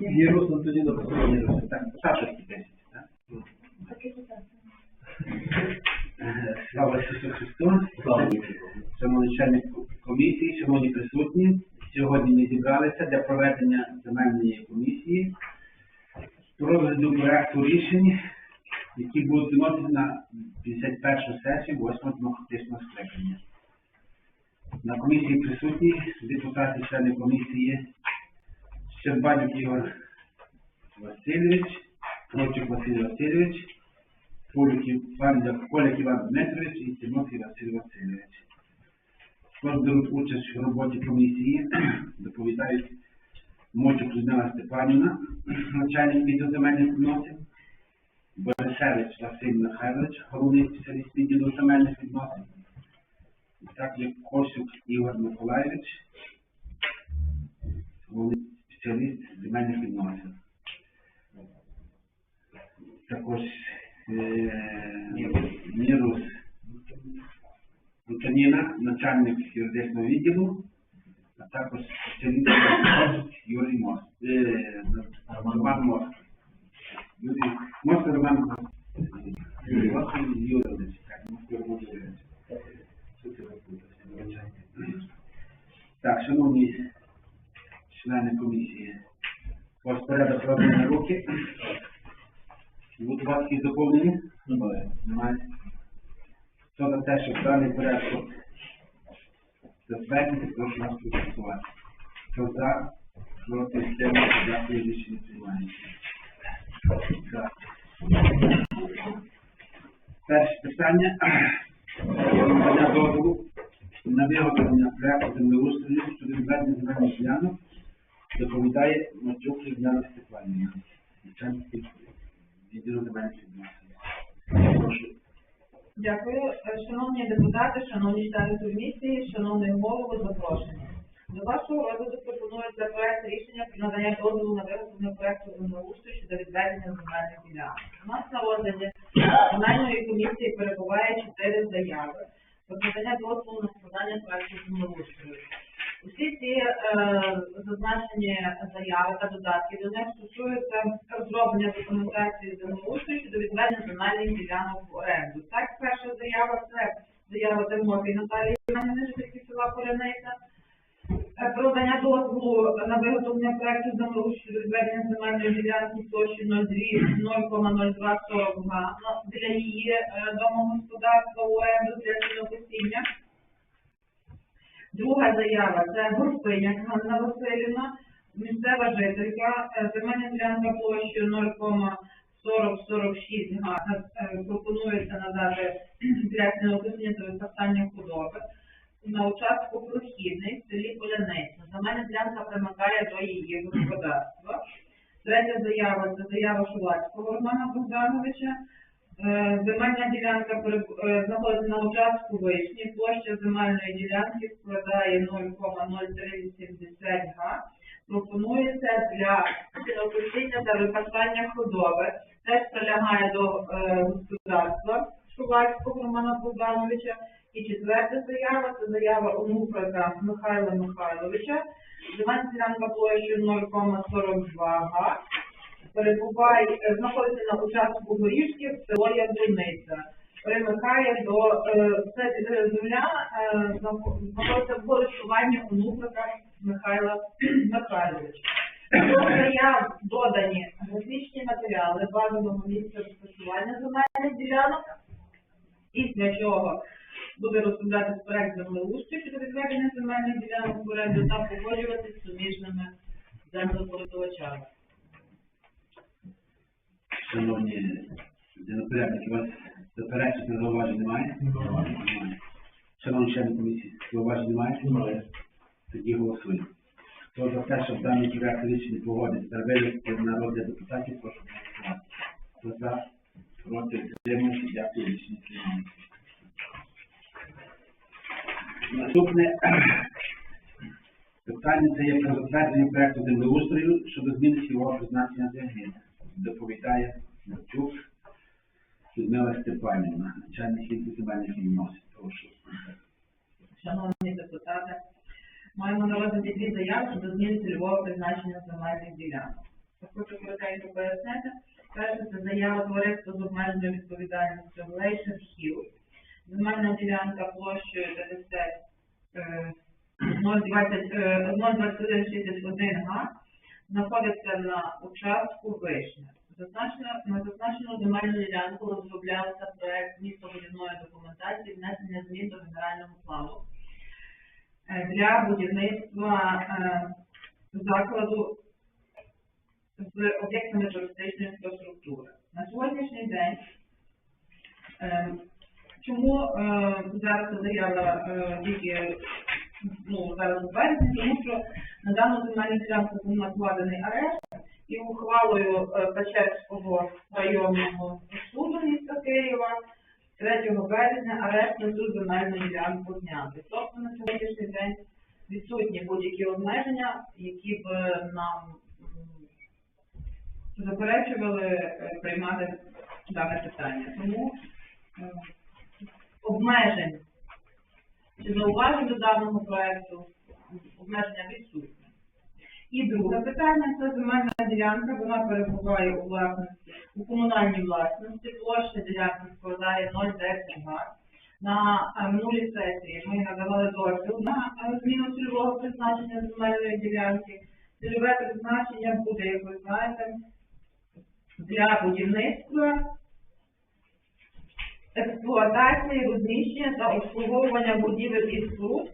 Вірус Антоні написав. Вірус, так, Сашевський 10, так? Слава Ісусу Христу! Шановний начальник комісії, шановні присутні, сьогодні ми зібралися для проведення земельної комісії розгляду проекту рішень, які будуть вносити на 51 сесію 8 демократичного скликання. На комісії присутні депутати, члени комісії Щербанюк Ігор Васильович, Кравчук Василь Васильович, Поляк Іван, Дмитрович і Тимофій Василь Васильович. Також беруть участь в роботі комісії, доповідають Мочук Людмила Степанівна, начальник відділу земельних відносин, Борисевич Василь Михайлович, головний спеціаліст відділу земельних відносин, і також Косюк Ігор Миколаївич, головний спеціаліст земельних відносин. Також е, Мірус Антоніна, начальник юридичного відділу, а також спеціаліст Юрій Мост. Е, Роман Мост. Юрій Мост Роман Мост. Щоб даний порядок затвердити, прошу вас проголосувати. Хто за, проти, стримати, дякую, рішення приймається. Перше питання. Надання дозволу на виготовлення проекту землеустрою щодо відведення земельних ділянок доповідає Матюк Людмила Степанівна. Відділу земельних відносин. Прошу. Дякую. Е, Шановні депутати, шановні члени комісії, шановний голову, запрошення. До вашого розгляду пропонується проект рішення про надання дозволу на виготовлення проекту землеустрою щодо відведення земельних ділянок. У нас на розгляді земельної комісії перебуває чотири заяви про надання дозволу на складання проекту землеустрою. Усі ці е, зазначені заяви та додатки до них стосуються розроблення документації землеустрою щодо відведення земельних ділянок в оренду. Так, перша заява це заява Тимофій Наталії Іванівни, села Поляниця. Е, Про надання дозволу на виготовлення проекту землеустрою щодо відведення земельної ділянки площі 0,0242 га ну, біля її е, домогосподарства в оренду для сінокосіння. Друга заява це Горпиняк Ганна Васильівна, місцева жителька, е, земельна ділянка площею 0,4046 га. Е, Пропонується надати для сінокосіння та випасання худоби на участку прохідний в селі Поляниця. Земельна ділянка примикає до її господарства. Третя заява це заява Шулацького Романа Богдановича. Е, Земельна ділянка е, знаходиться на участку вишні. Площа земельної ділянки складає 0,0380 га. Пропонується для сінокосіння та випасання худоби. Теж прилягає до е, господарства Шувальського Романа Богдановича. І четверта заява це заява онуфрика Михайла Михайловича. Земельна ділянка площею 0,42 га перебуває, е, знаходиться на участку Горішків, село Яблуниця. Примикає до е, це земля е, знахо- знаходиться в користуванні онуфрика Михайла Михайловича. Заяв додані графічні матеріали базового місця розташування земельних ділянок, після чого буде розроблятися проект землеустрою щодо відведення земельних ділянок в оренду та погоджуватися з суміжними землекористувачами. Шановні денопорядники, у вас заперечень та зауважень немає? Немає. Шановні члени комісії, зауважень немає? Немає. Тоді голосуємо. Хто за те, щоб даний проект рішення погодити та вивести на розгляд депутатів, прошу голосувати. Хто за, проти, утримався, дякую, рішення приймається. Наступне питання це є про затвердження проекту землеустрою щодо зміни цільового призначення землі. Доповідає Марчук Людмила Степанівна, начальник відділу земельних відносин. Прошу. Шановні депутати, Маємо на розгляді дві заяви щодо зміни цільового призначення земельних ділянок. Хочу коротенько пояснити. Перше, це заява товариства з обмеженою відповідальністю Glacier Hill. Земельна ділянка площею 50 е, 0,20, е, 0,2161 га знаходиться на участку Вишня. Зазначено, на зазначену земельну ділянку розроблявся проект містобудівної документації внесення змін до генерального плану е, для будівництва е, закладу з об'єктами туристичної інфраструктури. На сьогоднішній день е, чому е, зараз заява тільки ну, зараз у березні, тому що на дану земельну ділянку був накладений арешт, і ухвалою е, Печерського районного суду міста Києва 3 березня арешт на цю земельну ділянку зняти. Тобто на сьогоднішній день відсутні будь-які обмеження, які б нам заперечували е, приймати дане питання. Тому е, обмежень чи зауважень до даного проекту обмеження відсутні. І друге питання це земельна ділянка, вона перебуває у власності, у комунальній власності, площа ділянки складає 0,10 га. На е, минулій сесії ми надавали дозвіл на е, зміну цільового призначення земельної ділянки. Цільове призначення буде, як ви знаєте, для будівництва експлуатації, розміщення та обслуговування будівель і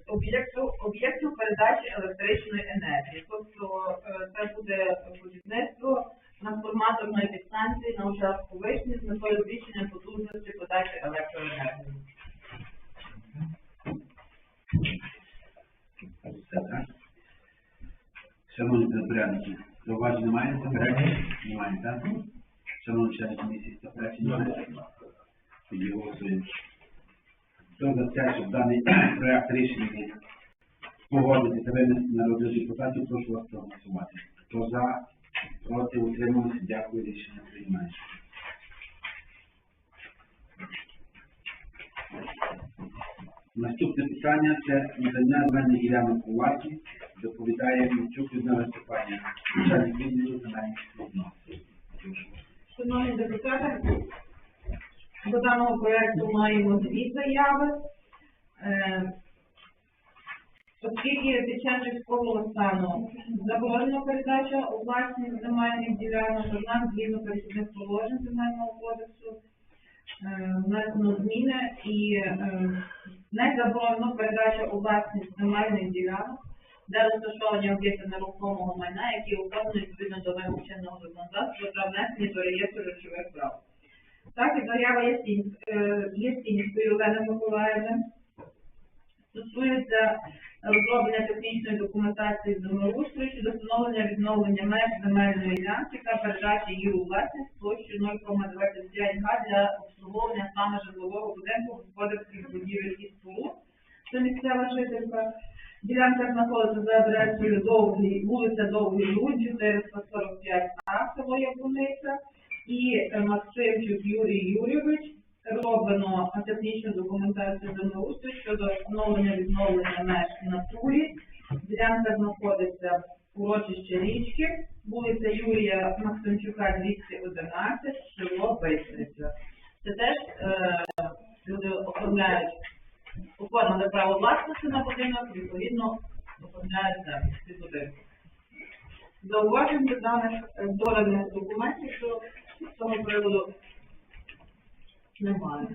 об'єктів об'єктів передачі електричної енергії. Тобто е, це буде будівництво трансформаторної підстанції на участку вишні з метою збільшення потужності подачі електроенергії. Шановні порядники, зауважень немає заперечень? Немає, так? Шановні члени комісії, заперечень немає? Тоді голосуємо. Хто за те, щоб даний проект рішення погодити та винести на розгляд депутатів, прошу вас проголосувати. Хто за, проти, утрималися, дякую, рішення приймається. Наступне питання це надання земельних ділянок у. Доповідає Мічук земельних відносин. Шановні депутати, до даного проекту маємо дві заяви. Е, Оскільки під час стану заборонена передача у власність земельних ділянок, однак згідно перехідних положень земельного кодексу е, внесено зміни і е, не заборонено передача у власність земельних ділянок, де розташовані об'єкти нерухомого майна, які оформлені відповідно до вимог чинного законодавства та внесені до реєстру речових прав. Так, і заява Єсінь- е, Олени Миколаївни стосується розроблення технічної документації землеустрою щодо встановлення відновлення меж земельної ділянки та передачі її у власність площею 0,25 га для обслуговування саме житлового будинку господарських будівель і споруд. Це місцева жителька. Ділянка знаходиться за адресою Довгий, вулиця Довгий Луд, 445 А, село Яблуниця, і е, Максимчук Юрій Юрійович роблено технічну документацію землеустрою щодо встановлення відновлення меж на турі. Ділянка знаходиться в урочище річки, вулиця Юрія Максимчука, 211, село Бистриця. Це теж е, люди оформляють оформили право власності на будинок, відповідно оформляють землю під будинок. Зауважень до даних е, доданих документів, що з цього приводу немає.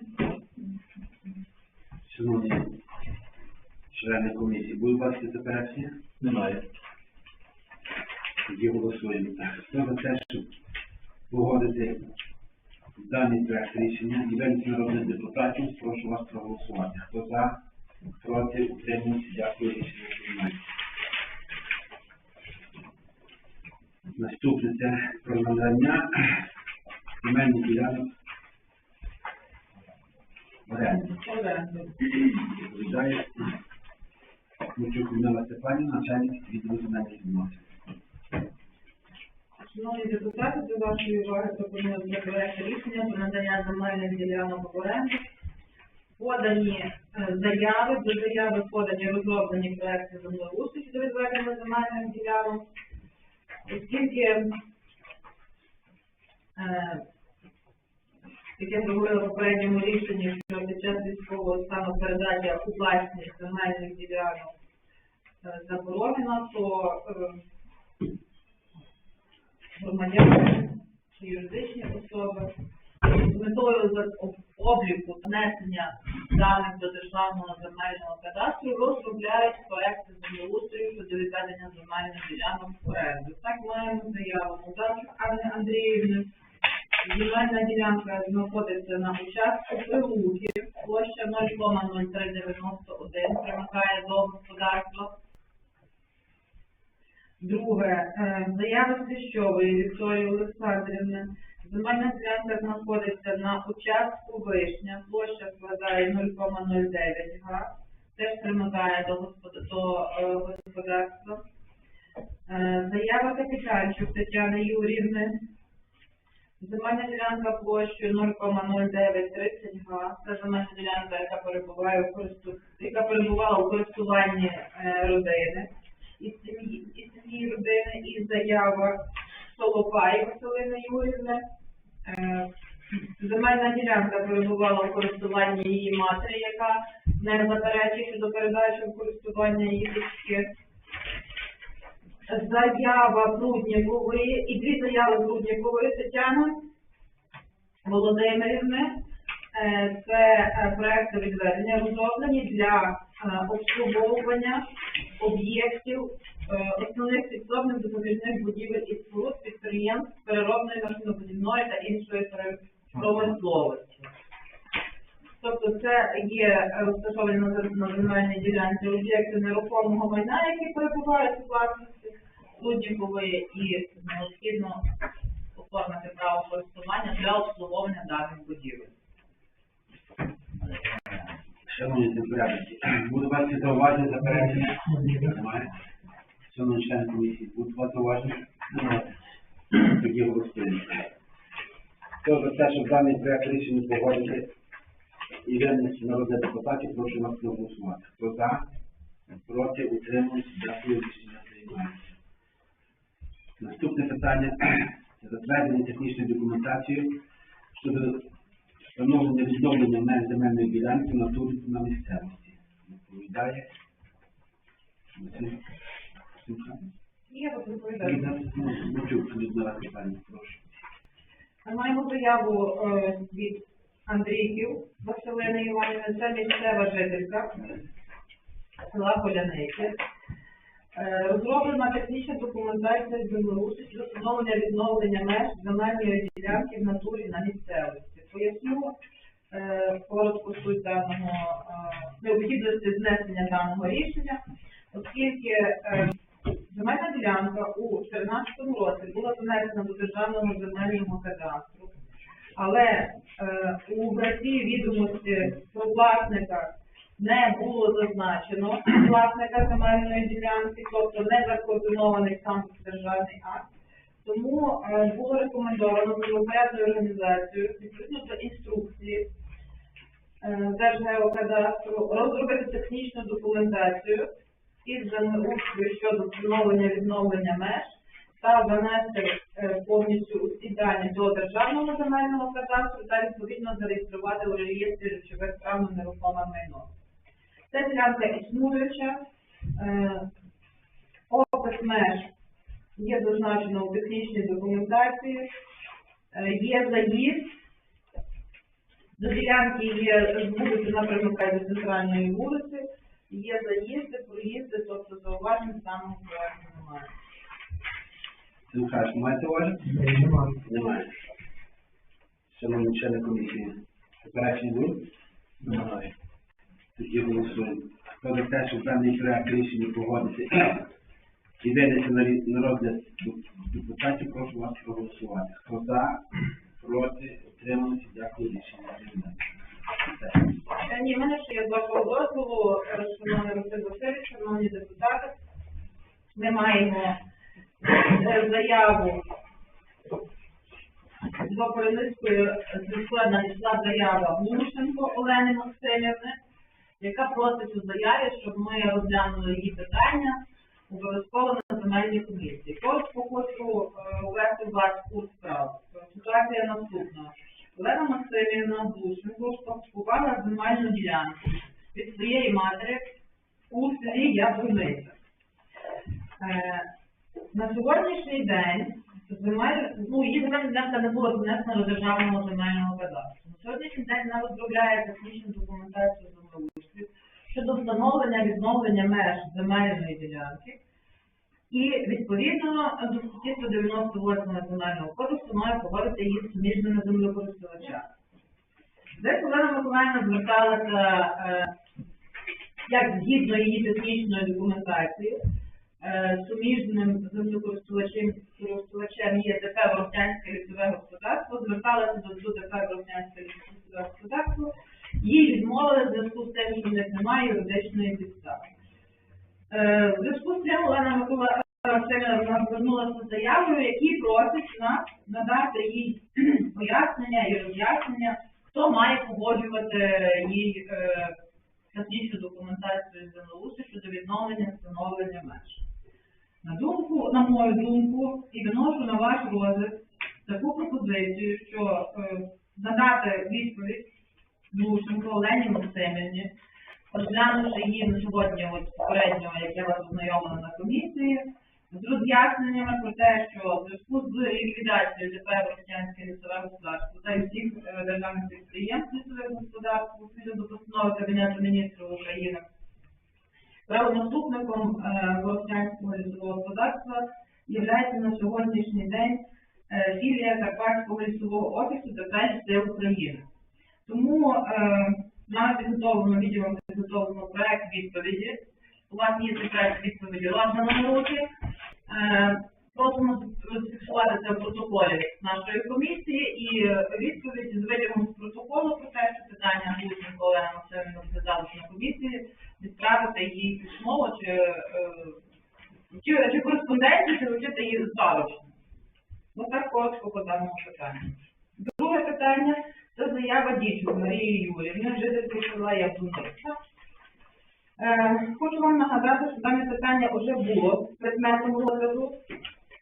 Шановні члени комісії, будуть бачити заперечення? Немає. Тоді голосуємо. Хто за те, щоб погодити даний проект рішення і винести на депутатів, прошу вас проголосувати. Хто за, проти, утримується, дякую, рішення приймається. Наступне це про надання ділянок в оренду. Оренду. Відповідає Мучук Степанівна, начальник відділу земельних відносин. Шановні депутати, до вашої уваги пропонується проект рішення про надання земельних ділянок в оренду подані е, заяви, до заяви подані розроблені проекти землеустрою щодо відведення земельних ділянок. Оскільки, як я говорила попередньому рішенні, що під час військового стану передача у власність земельних ділянок е, заборонена, то е, громадяни чи юридичні особи з метою обліку внесення даних до державного земельного кадастру розробляють проекти землеустрою щодо відведення земельних ділянок в оренду. Так маємо заяву Музарчук Анни Андріївни. Земельна ділянка знаходиться на участку Прилуки, площа 0,0391, примикає до господарства. Друге, е, заява Свящової Вікторії Олександрівни. Земельна ділянка знаходиться на участку Вишня, площа складає 0,09 га, теж примикає до е, господарства. Е, Заява Капітанчук Тетяни Юрівни. Земельна ділянка площею 0,0930 га. Це земельна ділянка, яка перебуває у користу... яка перебувала у користуванні е, родини із сім'ї із сім'ї родини і заява Солопаї Василини Юрівни. Е, Земельна ділянка перебувала у користуванні її матері, яка не заперечує щодо передачі в користування її дочки. Заява Пруднікової і дві заяви Пруднікової Тетяни Володимирівни. Е, Це е, проекти відведення розроблені для е, обслуговування об'єктів е, основних підсобних допоміжних будівель і споруд підприємств переробної машинобудівної та іншої промисловості. Тобто це є розташовані на зем- земельній ділянці об'єкти нерухомого майна, які перебувають у власності Суднікової і необхідно оформити право користування для обслуговування даних будівель. Шановні депутати, буду вас зауваження заперечення? Немає. Шановні члени комісії, будуть вас зауваження? Тоді голосуємо. Хто за те, щоб даний проект рішення погодити і винести на розгляд депутатів, прошу вас проголосувати. Хто за? Проти? Утримуюсь? Дякую. Рішення приймається. Наступне питання затвердження технічної документації щодо встановлення відновлення меж земельної ділянки на турі на місцевості. Відповідає. Степанівна, прошу. Маємо заяву е, від Андрійків Василини Іванівни, це місцева жителька села Поляники. Е, Розроблена технічна документація з Білорусі щодо встановлення відновлення меж земельної ділянки в натурі на місцевості. Поясню е, коротко суть даного е, необхідності знесення даного рішення, оскільки е, земельна ділянка у 2014 році була занесена до державного земельного кадастру, але у графі відомості про власника не було зазначено власника земельної ділянки, тобто не закоординований сам державний акт. Тому е, було рекомендовано правопорядною організацією відповідно до інструкції е, Держгеокадастру розробити технічну документацію із землеустрою щодо встановлення відновлення меж та занести е, повністю усі дані до державного земельного кадастру та відповідно зареєструвати у реєстрі речових прав на нерухоме майно. Ця ділянка існуюча, е, опис меж є зазначено у технічній документації, е, є заїзд, до ділянки є вулиця напрямка до центральної вулиці, є заїзди, проїзди, тобто зауважень в даному проекту немає. Сімха, маєте уваження? Немає. Немає. Шановні члени комісії, заперечення будуть? Немає. Тоді голосуємо. Хто за те, щоб даний проект рішення погодити і винести на розгляд депутатів, прошу вас проголосувати. Хто за, проти, утрималися, дякую, рішення. Е, Ні, в мене ще є з вашого дозволу, шановний Василь Васильович, шановні депутати. Ми маємо заяву до Поліницької сільської надійшла заява Глушенко Олени Максимівни, яка просить у заяві, щоб ми розглянули її питання обов'язково на земельній комісії. Коротко хочу е, ввести вас курс справ. Ситуація наступна. Олена Максимівна Глушенко купувала земельну ділянку від своєї матері у селі Яблуниця. На сьогоднішній день земель, ну, її земельна не була внесена до державного земельного кадастру. На сьогоднішній день вона розробляє технічну документацію землеустрою щодо встановлення відновлення меж земельної ділянки. І відповідно до статті 198 Національного кодексу має погодити її з суміжними землекористувачами. Десь Олена Миколаївна зверталася е, як згідно її технічної документації, суміжним землекористувачем користувачем є ДП Ворохтянське лісове господарство, зверталася до ДП Ворохтянське лісове господарство, їй відмовили в зв'язку з тим, що в них немає юридичної підстави. Е, В зв'язку з цим Олена Микола Васильівна звернулася заявою, в якій просить нас надати їй пояснення і роз'яснення, хто має погоджувати їй е, технічну документацію з землеустрою щодо відновлення встановлення меж. На думку, на мою думку, і виношу на ваш розгляд таку пропозицію, що е, надати відповідь Глушенко Олені Максимівні, розглянувши її на сьогодні от попередньо, як я вас ознайомила на комісії, з роз'ясненнями про те, що в зв'язку з ліквідацією ДП Росіянське лісове господарство та всіх е, державних підприємств лісових господарств відповідно постанови Кабінету міністрів України, правонаступником е, Волосянського лісового господарства є на сьогоднішній день е, філія Карпатського лісового офісу ДП «Ліси України. Тому е, на підготовлено відділом підготовлено проект відповіді. У вас є проект відповіді ладно на руки. Просимо зафіксувати це в протоколі нашої комісії і відповідь з витягом з протоколу про те, що питання Глушенко Олена Максимівна розглядалося на комісії, відправити їй письмово чи, е, чи, чи кореспонденцію, чи вручити її заручно. Ось так коротко по даному питанню. Друге питання це заява дічок Марії Юрівни, жительки села Яблуниця. Е, Хочу вам нагадати, що дане питання вже було предметом розгляду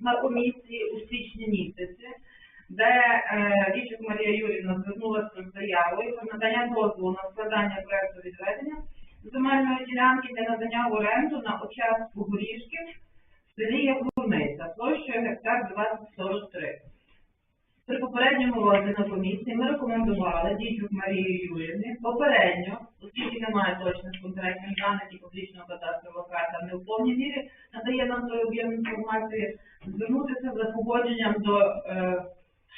на комісії у січні місяці, де е, Марія Юрівна звернулася з заявою про надання дозволу на складання проекту відведення земельної ділянки для надання в оренду на участку горішки в селі Яблуниця, площею гектар 2043. При попередньому розгляді комісії ми рекомендували Дічук Марії Юрівні попередньо, оскільки немає точних конкретних даних і публічного кадастрового карта не в повній мірі надає нам той об'єм інформації, звернутися за погодженням до е,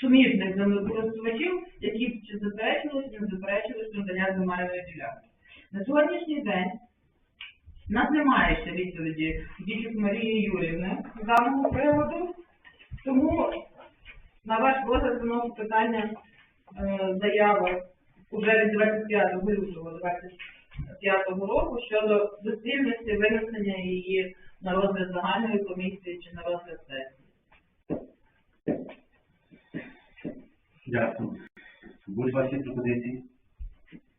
суміжних землекористувачів, які чи заперечили, чи не заперечили щодо надання земельної ділянки. На сьогоднішній день у нас немає ще відповіді Дічук Марії Юрівни з даного приводу, тому на ваш розгляд виношу питання е, заяви уже від 25 лютого 25 року щодо доцільності винесення її на розгляд загальної комісії чи на розгляд сесії. Дякую. Будуть є пропозиції?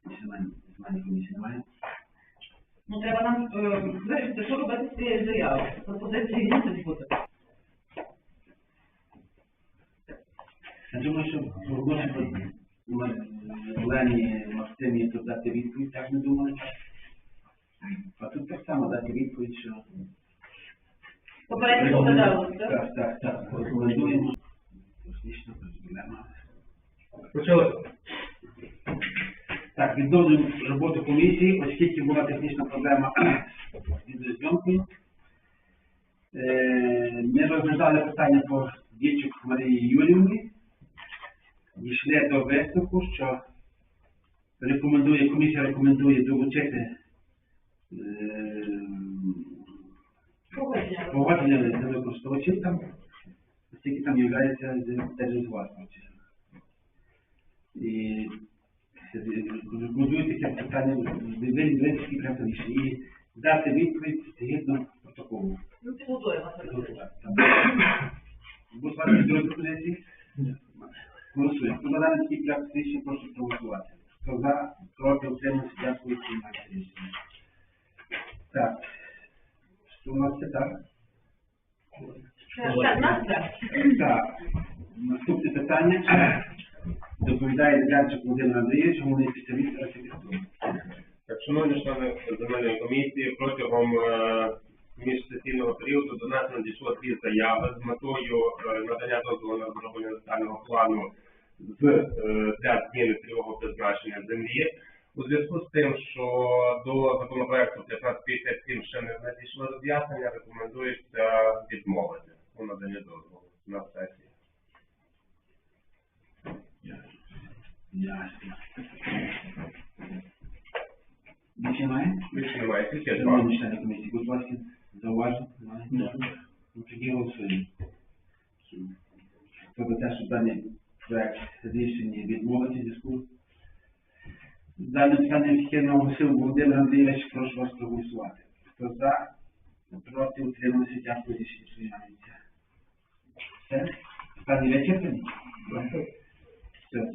Земельні комісії немає? Ну, треба нам е, вирішити, що робити з цією заявою. Пропозиції мусить бути. Я думаю, що можна Олені Максимі тут дати відповідь, так не думали. А тут так само дати відповідь, що... Попередньо покидалося, так? Так, так, так. Рекомендуємо. Технічно проблема. Почали. Так, відновлюємо роботу комісії, оскільки була технічна проблема з відеозйомкою. Е, Ми розглядали питання по Дічук Марії Юрівні. Дійшли до висновку, що рекомендує, комісія рекомендує долучити е, Погодження. землекористувачів там, оскільки там є держзвласником. І рекомендують таке питання прямо рішення і дати відповідь згідно протоколу. Ну, підготуємо це. Будуть ваші другі пропозиції? Голосуємо. Хто за даний такий проект рішення, прошу проголосувати. Хто за, проти, утримався, дякую, рішення. Так. Що у нас це так? Це, це, нас це. Так. Наступне питання. Доповідає Дядчик Володимир Андрійович, головний спеціаліст архітектури. Так, шановні члени земельної комісії, протягом е, міжсесійного періоду до нас надійшло дві заяви з метою е, надання дозволу на розроблення детального плану з е, для зміни цільового призначення землі. У зв'язку з тим, що до законопроекту 1557 ще не надійшло роз'яснення, рекомендується відмовити у наданні дозволу на сесії. Ясно. Більше немає? Більше немає, тільки два. Шановні члени комісії, будь ласка, зауважень? Ну, тоді голосуємо. Хто за те, що даний проект рішення відмовити в зв'язку з даним питанням відхідного голосив Володимир Андрійович, прошу вас проголосувати. Хто за, проти, утримався, дякую, рішення приймається. Все? Питання вичерпані? Все.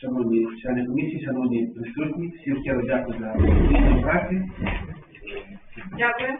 Шановні члени комісії, шановні присутні, всім щиро дякую за спільну працю. Дякую.